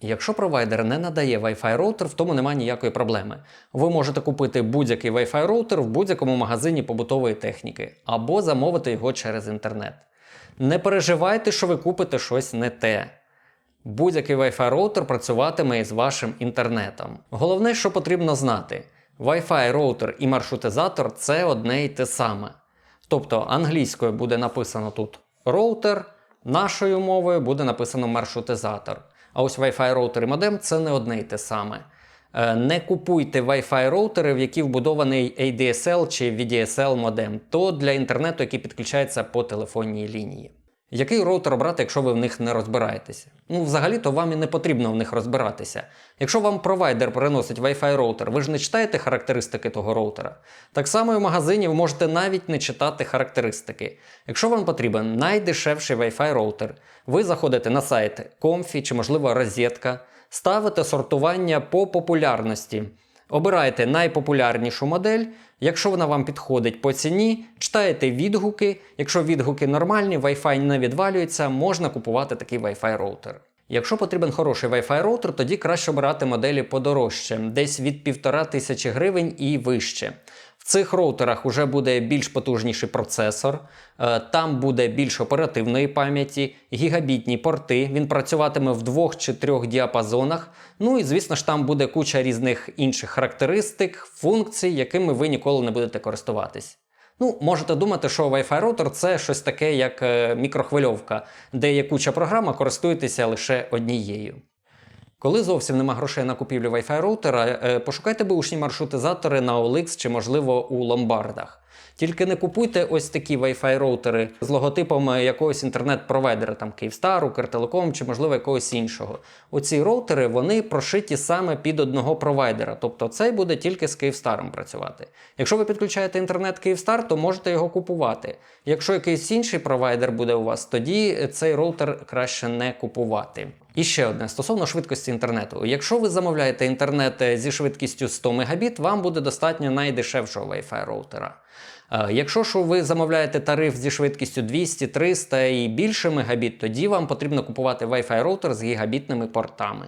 Якщо провайдер не надає Wi-Fi роутер, в тому немає ніякої проблеми. Ви можете купити будь-який Wi-Fi роутер в будь-якому магазині побутової техніки або замовити його через інтернет. Не переживайте, що ви купите щось не те. Будь-який Wi-Fi роутер працюватиме із вашим інтернетом. Головне, що потрібно знати: Wi-Fi роутер і маршрутизатор це одне й те саме. Тобто англійською буде написано тут роутер, нашою мовою буде написано маршрутизатор. А ось Wi-Fi роутер і модем це не одне й те саме. Е, Не купуйте Wi-Fi роутери, в які вбудований ADSL чи VDSL модем, то для інтернету, який підключається по телефонній лінії. Який роутер обрати, якщо ви в них не розбираєтеся? Ну, взагалі-то вам і не потрібно в них розбиратися. Якщо вам провайдер приносить Wi-Fi роутер, ви ж не читаєте характеристики того роутера. Так само і в магазині ви можете навіть не читати характеристики. Якщо вам потрібен найдешевший Wi-Fi роутер, ви заходите на сайт Comfy чи, можливо, розетка, ставите сортування по популярності. Обираєте найпопулярнішу модель. Якщо вона вам підходить по ціні, читаєте відгуки. Якщо відгуки нормальні, Wi-Fi не відвалюється, можна купувати такий Wi-Fi роутер. Якщо потрібен хороший Wi-Fi роутер, тоді краще обирати моделі подорожче, десь від 1500 тисячі гривень і вище. Цих роутерах вже буде більш потужніший процесор, е, там буде більш оперативної пам'яті, гігабітні порти. Він працюватиме в двох чи трьох діапазонах. Ну і звісно ж там буде куча різних інших характеристик, функцій, якими ви ніколи не будете користуватись. Ну, можете думати, що Wi-Fi роутер це щось таке, як е, мікрохвильовка, де є куча програм, а користуєтеся лише однією. Коли зовсім нема грошей на купівлю Wi-Fi роутера, е, пошукайте бушні маршрутизатори на OLX чи, можливо, у ломбардах. Тільки не купуйте ось такі Wi-Fi роутери з логотипом е, якогось інтернет-провайдера, там Київстар, Укртелеком чи, можливо, якогось іншого. Оці роутери вони прошиті саме під одного провайдера, тобто цей буде тільки з Київстаром працювати. Якщо ви підключаєте інтернет Київстар, то можете його купувати. Якщо якийсь інший провайдер буде у вас, тоді цей роутер краще не купувати. І ще одне стосовно швидкості інтернету. Якщо ви замовляєте інтернет е, зі швидкістю 100 Мбіт, вам буде достатньо найдешевшого Wi-Fi роутера. Е, Якщо ж ви замовляєте тариф зі швидкістю 200, 300 і більше мегабіт, тоді вам потрібно купувати Wi-Fi роутер з гігабітними портами.